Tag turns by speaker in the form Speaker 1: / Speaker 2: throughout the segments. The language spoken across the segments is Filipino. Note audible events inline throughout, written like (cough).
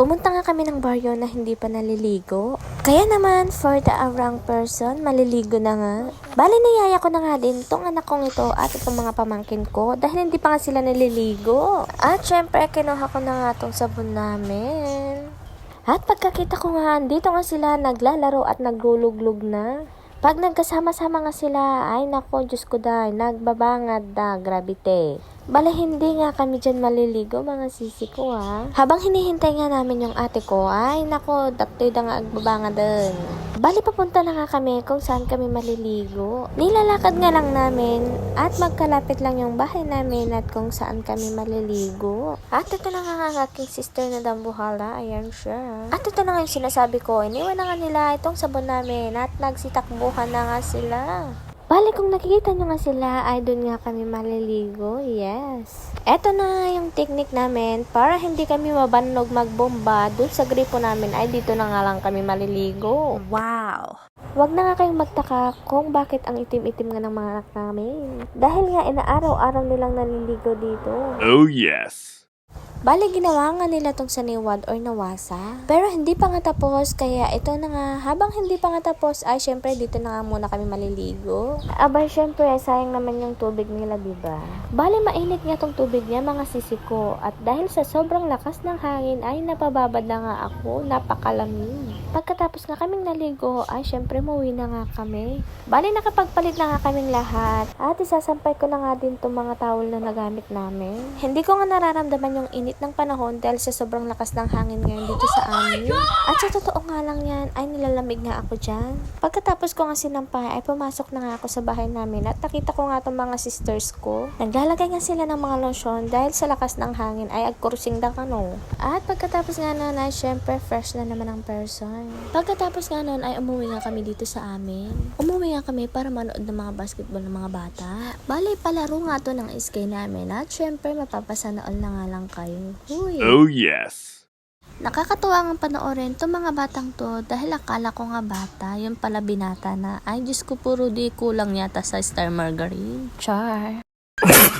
Speaker 1: Pumunta nga kami ng baryo na hindi pa naliligo. Kaya naman, for the wrong person, maliligo na nga. Bali, niyaya ko na nga din tong anak kong ito at itong mga pamangkin ko dahil hindi pa nga sila naliligo. At syempre, kinuha ko na nga tong sabon namin. At pagkakita ko nga, dito nga sila naglalaro at nagluluglog na. Pag nagkasama-sama nga sila, ay nako, Diyos ko dahil, nagbabangad na, gravite. Bale, hindi nga kami dyan maliligo, mga sisi ko ha. Habang hinihintay nga namin yung ate ko, ay nako, daktoy na nga agbabanga dun. Bali, papunta na nga kami kung saan kami maliligo. Nilalakad nga lang namin at magkalapit lang yung bahay namin at kung saan kami maliligo. At ito na nga ang aking sister na dambuhala, ayan siya. At ito na nga yung sinasabi ko, iniwan na nga nila itong sabon namin at nagsitakbuhan na nga sila. Bale, kung nakikita nyo nga sila, ay doon nga kami maliligo. Yes. Eto na yung technique namin para hindi kami mabannog magbomba doon sa gripo namin ay dito na nga lang kami maliligo.
Speaker 2: Wow.
Speaker 1: Huwag na nga kayong magtaka kung bakit ang itim-itim nga ng mga anak namin. Dahil nga inaaraw-araw nilang naliligo dito.
Speaker 3: Oh, yes.
Speaker 1: Bali, ginawa nga nila tong saniwad or nawasa. Pero hindi pa nga tapos, kaya ito na nga, habang hindi pa nga tapos, ay syempre dito na nga muna kami maliligo. Abay, syempre, sayang naman yung tubig nila, diba? Bali, mainit nga tong tubig niya, mga sisi ko. At dahil sa sobrang lakas ng hangin, ay napababad na nga ako, napakalamig. Pagkatapos nga kaming naligo, ay syempre muwi na nga kami. Bali, nakapagpalit na nga kaming lahat. At isasampay ko na nga din tong mga towel na nagamit namin. Hindi ko nga nararamdaman yung init ng panahon dahil sa sobrang lakas ng hangin ngayon dito sa amin. At sa totoo nga lang yan, ay nilalamig nga ako dyan. Pagkatapos ko nga sinampay, ay pumasok na nga ako sa bahay namin at nakita ko nga tong mga sisters ko. Naglalagay nga sila ng mga lotion dahil sa lakas ng hangin ay agkursing da kano. At pagkatapos nga nun ay syempre fresh na naman ang person. Pagkatapos nga nun ay umuwi nga kami dito sa amin. Umuwi nga kami para manood ng mga basketball ng mga bata. Bali, palaro nga to ng SK namin at syempre mapapasanood na nga lang kayo. Huy.
Speaker 3: Oh, yes.
Speaker 1: Nakakatuwa ang panoorin to mga batang to dahil akala ko nga bata, yung pala binata na. Ay, Diyos ko, puro di kulang yata sa Star Margarine. Char. (laughs)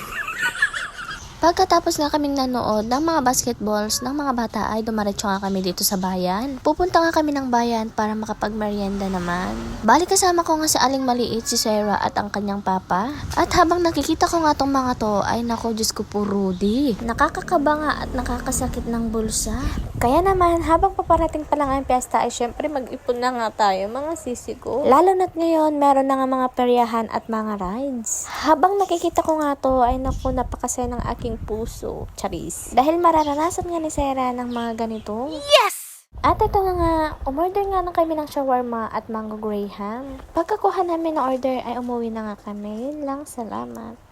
Speaker 1: Pagkatapos nga kaming nanood ng mga basketballs ng mga bata ay dumaretso nga kami dito sa bayan. Pupunta nga kami ng bayan para makapagmerienda naman. Bali kasama ko nga si Aling Maliit, si Sarah at ang kanyang papa. At habang nakikita ko nga tong mga to ay nako Diyos ko po Rudy. Nakakakaba nga at nakakasakit ng bulsa. Kaya naman habang paparating pa lang ang piyesta ay syempre mag-ipon na nga tayo mga sisi ko. Lalo na't ngayon meron na nga mga peryahan at mga rides. Habang nakikita ko nga to ay naku napakasaya ng aking puso. Charis. Dahil mararanasan nga ni Sarah ng mga ganito.
Speaker 2: Yes!
Speaker 1: At ito nga nga, umorder nga lang kami ng shawarma at mango graham. Pagkakuha namin ng order ay umuwi na nga kami. Yun lang, salamat.